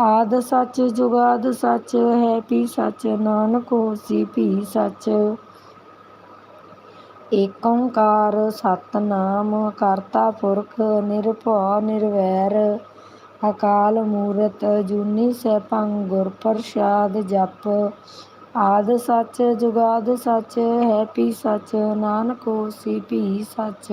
ਆਦ ਸੱਚ ਜੁਗਾਦ ਸੱਚ, ਹੈ ਪੀ ਸੱਚ, ਨਾਨਕ ਹੋਸੀ ਭੀ ਸੱਚ। ਏਕ ਓੰਕਾਰ ਸਤਿਨਾਮ, ਕਰਤਾ ਪੁਰਖ ਨਿਰਭਉ ਨਿਰਵੈਰ। ਅਕਾਲ ਮੂਰਤ ਜੂਨੀ ਸੈਭੰ ਗੁਰ ਪ੍ਰਸਾਦ ਜਪ। ਆਦ ਸੱਚ, ਜੁਗਾਦ ਸੱਚ, ਹੈ ਪੀ ਸੱਚ, ਨਾਨਕ ਹੋਸੀ ਭੀ ਸੱਚ।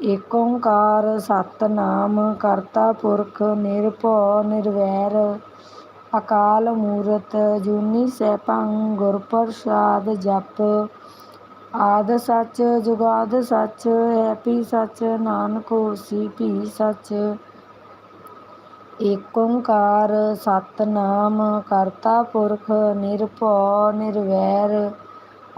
ਏਕ ਓੰਕਾਰ ਸਤਿਨਾਮ ਕਰਤਾ ਪੁਰਖ ਨਿਰਭਉ ਨਿਰਵੈਰ, ਅਕਾਲ ਮੂਰਤ ਜੂਨੀ ਸੈਭੰ ਗੁਰ ਪ੍ਰਸਾਦ ਜਪ, ਆਦ ਸੱਚ ਜੁਗਾਦ ਸੱਚ ਹੈ ਸੱਚ ਨਾਨਕ ਹੋਸੀ ਭੀ ਸੱਚ। ਏਕ ਓੰਕਾਰ ਸਤਿਨਾਮ ਕਰਤਾ ਪੁਰਖ ਨਿਰਭਉ ਨਿਰਵੈਰ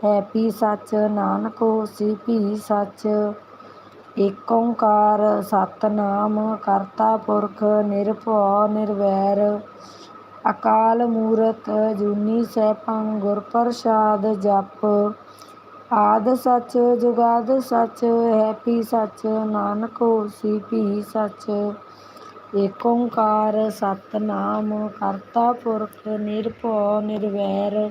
ਹੈਪੀ ਸੱਚ ਨਾਨਕ ਹੋਸੀ ਭੀ ਸੱਚ ਏਕ ਓੰਕਾਰ, ਸਤਿਨਾਮ ਕਰਤਾ ਪੁਰਖ ਨਿਰਭਉ ਨਿਰਵੈਰ। ਅਕਾਲ ਮੂਰਤ ਜੂਨੀ ਸੈਭੰ ਗੁਰ ਪ੍ਰਸਾਦ ਜਪ। ਆਦ ਸੱਚ ਜੁਗਾਦ ਸੱਚ ਹੈਪੀ ਸੱਚ ਨਾਨਕ ਹੋਸੀ ਭੀ ਸੱਚ ਏਕ ਓੰਕਾਰ, ਸਤਿਨਾਮ ਕਰਤਾ ਪੁਰਖ ਨਿਰਭਉ ਨਿਰਵੈਰ।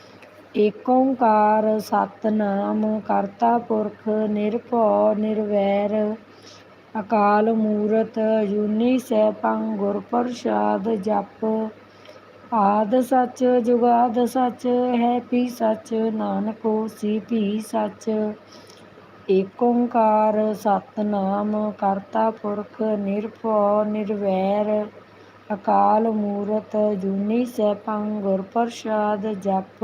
ਏਕ ਓੰਕਾਰ ਸਤਿਨਾਮ, ਕਰਤਾ ਪੁਰਖ ਨਿਰਭਉ ਨਿਰਵੈਰ, ਅਕਾਲ ਮੂਰਤ ਅਜੂਨੀ ਸੈਭੰ ਗੁਰ ਪ੍ਰਸਾਦ ਜਪ ਆਦ ਸੱਚ, ਜੁਗਾਦ ਸੱਚ ਹੈਪੀ ਸੱਚ, ਨਾਨਕ ਸੀ ਭੀ ਸੱਚ। ਏਕ ਓੰਕਾਰ ਸਤਿਨਾਮ, ਕਰਤਾ ਪੁਰਖ ਨਿਰਭਉ ਨਿਰਵੈਰ, ਅਕਾਲ ਮੂਰਤ ਅਜੂਨੀ ਸੈਭੰ ਗੁਰ ਪ੍ਰਸਾਦ ਜਪ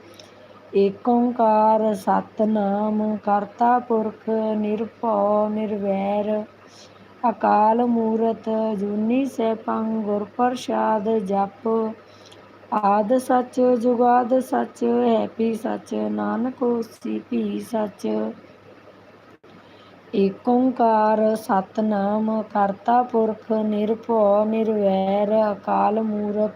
ਏਕ ਓੰਕਾਰ ਸਤਿਨਾਮ, ਕਰਤਾ ਪੁਰਖ ਨਿਰਭਉ ਨਿਰਵੈਰ, ਅਕਾਲ ਮੂਰਤ ਜੂਨੀ ਸੈਭੰ, ਗੁਰ ਪ੍ਰਸਾਦ ਜਪ, ਆਦ ਸੱਚ, ਜੁਗਾਦ ਸੱਚ, ਹੈਪੀ ਸੱਚ, ਨਾਨਕ ਹੋਸੀ ਭੀ ਸੱਚ। ਏਕ ਓੰਕਾਰ ਸਤਿਨਾਮ, ਕਰਤਾ ਪੁਰਖ ਨਿਰਭਉ ਨਿਰਵੈਰ, ਅਕਾਲ ਮੂਰਤ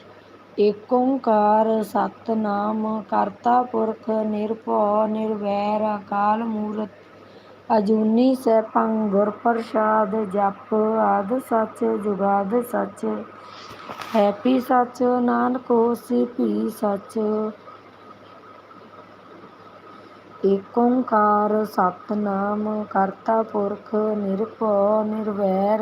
ਏਕ ਓੰਕਾਰ ਸਤਿਨਾਮ ਕਰਤਾ ਪੁਰਖ ਨਿਰਭਉ ਨਿਰਵੈਰ ਅਕਾਲ ਮੂਰਤ, ਅਜੂਨੀ ਸੈਭੰ ਗੁਰ ਪ੍ਰਸਾਦ ਜਪ ਆਦ ਸੱਚ ਜੁਗਾਦ ਸੱਚ। ਹੈਪੀ ਸਚ, ਨਾਨਕ ਹੋਸੀ ਭੀ ਸੱਚ। ਏਕ ਓੰਕਾਰ ਸਤਿਨਾਮ ਕਰਤਾ ਪੁਰਖ ਨਿਰਭਉ ਨਿਰਵੈਰ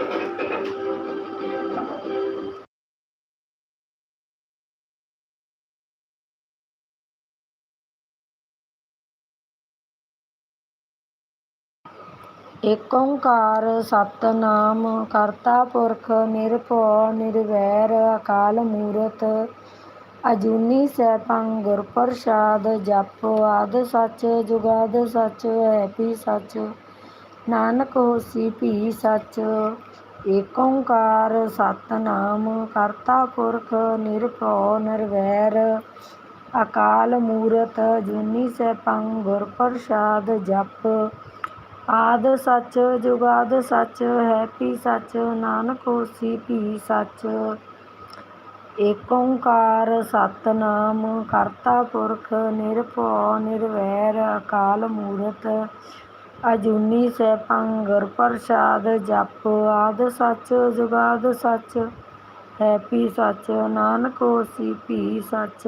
ਏਕ ਓੰਕਾਰ ਸਤਿਨਾਮ, ਕਰਤਾ ਪੁਰਖ ਨਿਰਭਉ ਨਿਰਵੈਰ, ਅਕਾਲ ਮੂਰਤ, ਅਜੂਨੀ ਸੈਭੰ ਗੁਰ ਪ੍ਰਸਾਦ, ਜਪ ਆਦ ਸੱਚ, ਜੁਗਾਦ ਸੱਚ ਹੈਪੀ ਸੱਚ, ਨਾਨਕ ਹੋਸੀ ਭੀ ਸੱਚ। ਏਕ ਓੰਕਾਰ ਸਤਿਨਾਮ, ਕਰਤਾ ਪੁਰਖ ਨਿਰਭਉ ਨਿਰਵੈਰ, ਅਕਾਲ ਮੂਰਤ, ਅਜੂਨੀ ਸੈਭੰ ਗੁਰ ਪ੍ਰਸਾਦ, ਜਪ ਆਦਿ ਸੱਚ ਜੁਗਾਦ ਸੱਚ ਹੈਪੀ ਸੱਚ, ਨਾਨਕ ਹੋਸੀ ਭੀ ਸੱਚ। ਏਕ ਓੰਕਾਰ ਸਤਿਨਾਮ, ਕਰਤਾ ਪੁਰਖ ਨਿਰਭਉ ਨਿਰਵੈਰ, ਅਕਾਲ ਮੂਰਤ, ਅਜੂਨੀ ਸੈਭੰ ਪੰਗਰ ਪ੍ਰਸਾਦ ਜਪ। ਆਦ ਸੱਚ ਜੁਗਾਦ ਸੱਚ ਹੈਪੀ ਸੱਚ, ਨਾਨਕ ਹੋਸੀ ਭੀ ਸੱਚ।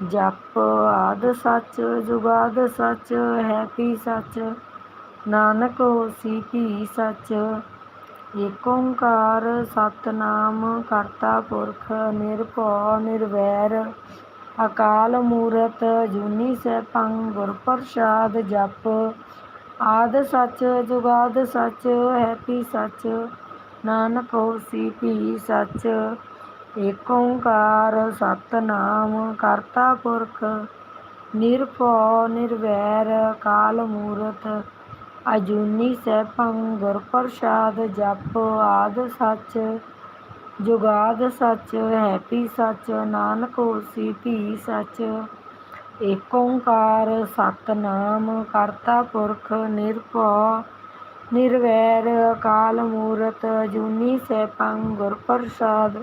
ਜਪ ਆਦ ਸੱਚ, ਜੁਗਾਦ ਸੱਚ ਹੈਪੀ ਸੱਚ? ਨਾਨਕ ਹੋਸੀ ਭੀ ਸੱਚ? ਏਕ ਓੰਕਾਰ ਸਤਿਨਾਮ ਕਰਤਾ ਪੁਰਖ ਨਿਰਭਉ ਨਿਰਵੈਰ। ਅਕਾਲ ਮੂਰਤ ਅਜੂਨੀ ਸੈਭੰ ਗੁਰ ਪ੍ਰਸਾਦ ਜਪ। ਆਦਿ ਸੱਚ, ਜੁਗਾਦਿ ਸੱਚ ਹੈਪੀ ਸੱਚ? ਨਾਨਕ ਹੋਸੀ ਭੀ ਸੱਚ? ਏਕ ਓੰਕਾਰ ਸਤਿਨਾਮ ਕਰਤਾ ਪੁਰਖ, ਨਿਰਭਉ ਨਿਰਵੈਰ ਕਾਲ ਮੂਰਤ, ਅਜੂਨੀ ਸੈਭੰ ਗੁਰ ਪ੍ਰਸਾਦ ਜਪ ਆਦਿ ਸੱਚ, ਜੁਗਾਦਿ ਸੱਚ, ਹੈਪੀ ਸੱਚ, ਨਾਨਕ ਹੋਸੀ ਭੀ ਸੱਚ। ਏਕ ਓੰਕਾਰ ਸਤਿਨਾਮ ਕਰਤਾ ਪੁਰਖ, ਨਿਰਭਉ ਨਿਰਵੈਰ ਕਾਲ ਮੂਰਤ, ਅਜੂਨੀ ਸੈਭੰ ਗੁਰ ਪ੍ਰਸਾਦ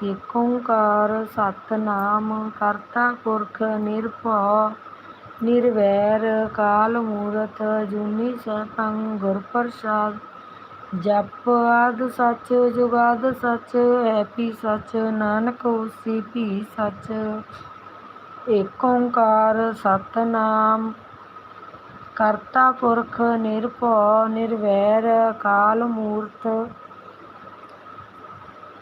ਏਕ ਓੰਕਾਰ ਸਤਿਨਾਮ ਕਰਤਾ ਪੁਰਖ ਨਿਰਭਉ, ਨਿਰਵੈਰ ਕਾਲ ਮੂਰਤ ਅਜੂਨੀ ਸੈਭੰ ਗੁਰ ਪ੍ਰਸਾਦ ਜਪ ਆਦਿ ਸੱਚ ਜੁਗਾਦਿ ਸੱਚ, ਹੈਪੀ ਸੱਚ, ਨਾਨਕ ਹੋਸੀ ਭੀ ਸੱਚ। ਏਕ ਓੰਕਾਰ ਸਤਿਨਾਮ ਕਰਤਾ ਪੁਰਖ ਨਿਰਭਉ, ਨਿਰਵੈਰ ਕਾਲ ਮੂਰਤ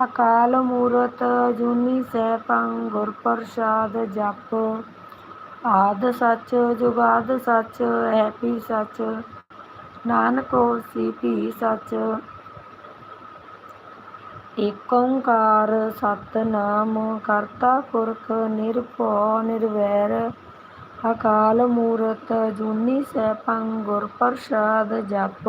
ਅਕਾਲ ਮੂਰਤ ਜੂਨੀ ਸੈਭੰ ਗੁਰ ਪ੍ਰਸਾਦ ਜਪ। ਆਦਿ ਸੱਚ ਜੁਗਾਦਿ ਸੱਚ ਹੈਪੀ ਸੱਚ, ਨਾਨਕ ਹੋਸੀ ਭੀ ਸੱਚ। ਏਕ ਓੰਕਾਰ ਸਤਿਨਾਮ, ਕਰਤਾ ਪੁਰਖ ਨਿਰਭਉ ਨਿਰਵੈਰ। ਅਕਾਲ ਮੂਰਤ ਜੂਨੀ ਸੈਭੰ ਗੁਰ ਪ੍ਰਸਾਦ ਜਪ।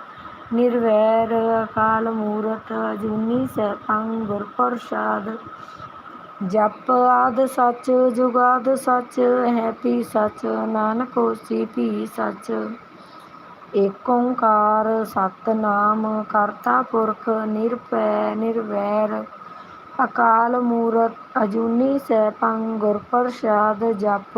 ਨਿਰਵੈਰ ਅਕਾਲ ਮੂਰਤ ਅਜੂਨੀ ਸੈਭੰ ਗੁਰ ਪ੍ਰਸਾਦ। ਜਪ ਆਦਿ ਸੱਚ ਜੁਗਾਦਿ ਸੱਚ, ਹੈ ਪੀ ਸੱਚ, ਨਾਨਕ ਹੋਸੀ ਭੀ ਸੱਚ। ਏਕ ਓੰਕਾਰ ਸਤਿਨਾਮ ਕਰਤਾ ਪੁਰਖ ਨਿਰਪੈ ਨਿਰਵੈਰ। ਅਕਾਲ ਮੂਰਤ ਅਜੂਨੀ ਸੈਭੰ ਗੁਰ ਪ੍ਰਸਾਦ ਜਪ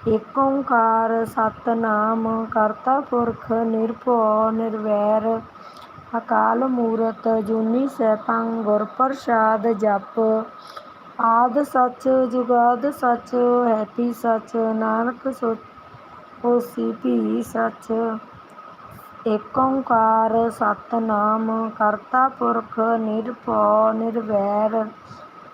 ਏਕ ਓੰਕਾਰ ਸਤਿਨਾਮ ਕਰਤਾ ਪੁਰਖ ਨਿਰਭਉ ਨਿਰਵੈਰ, ਅਕਾਲ ਮੂਰਤ ਜੂਨੀ ਸੈਭੰ ਗੁਰ ਪ੍ਰਸਾਦ ਜਪ। ਆਦਿ ਸੱਚ ਜੁਗਾਦਿ ਸੱਚ, ਹੈਪੀ ਸੱਚ, ਨਾਨਕ ਹੋਸੀ ਭੀ ਸੱਚ। ਏਕ ਓੰਕਾਰ ਸਤਨਾਮ ਕਰਤਾ ਪੁਰਖ ਨਿਰਭਉ ਨਿਰਵੈਰ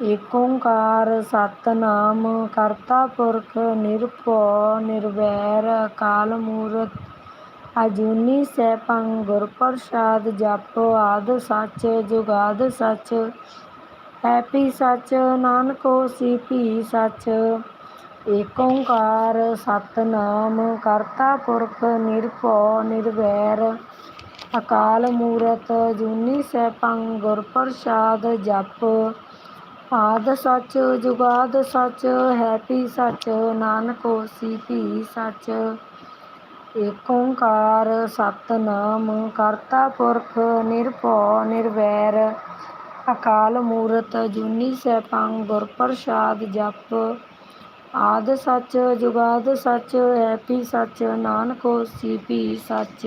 ਏਕ ਓੰਕਾਰ ਸਤਿਨਾਮ ਕਰਤਾ ਪੁਰਖ ਨਿਰਭਉ ਨਿਰਵੈਰ ਅਕਾਲ ਮੂਰਤ, ਅਜੂਨੀ ਸੈਭੰ ਗੁਰ ਪ੍ਰਸਾਦ ਜਪ ਆਦਿ ਸੱਚ ਜੁਗਾਦਿ ਸੱਚ। ਹੈਪੀ ਸੱਚ, ਨਾਨਕੋ ਸੀ ਭੀ ਸੱਚ। ਏਕ ਓੰਕਾਰ ਸਤਿਨਾਮ ਕਰਤਾ ਪੁਰਖ ਨਿਰਭਉ ਨਿਰਵੈਰ ਅਕਾਲ ਮੂਰਤ, ਅਜੂਨੀ ਸੈਭੰ ਗੁਰ ਪ੍ਰਸਾਦ ਜਪੁ ਆਦਿ ਸੱਚ, ਜੁਗਾਦਿ ਸੱਚ ਹੈਪੀ ਸੱਚ, ਨਾਨਕ ਹੋਸੀ ਭੀ ਸੱਚ। ਏਕ ਓੰਕਾਰ ਸਤਿਨਾਮ ਕਰਤਾ ਪੁਰਖ ਨਿਰਭਉ ਨਿਰਵੈਰ। ਅਕਾਲ ਮੂਰਤ ਅਜੂਨੀ ਸੈਭੰ ਗੁਰ ਪ੍ਰਸਾਦ ਜਪੁ। ਆਦਿ ਸੱਚ, ਜੁਗਾਦਿ ਸੱਚ ਹੈਪੀ ਸੱਚ, ਨਾਨਕ ਹੋਸੀ ਭੀ ਸੱਚ।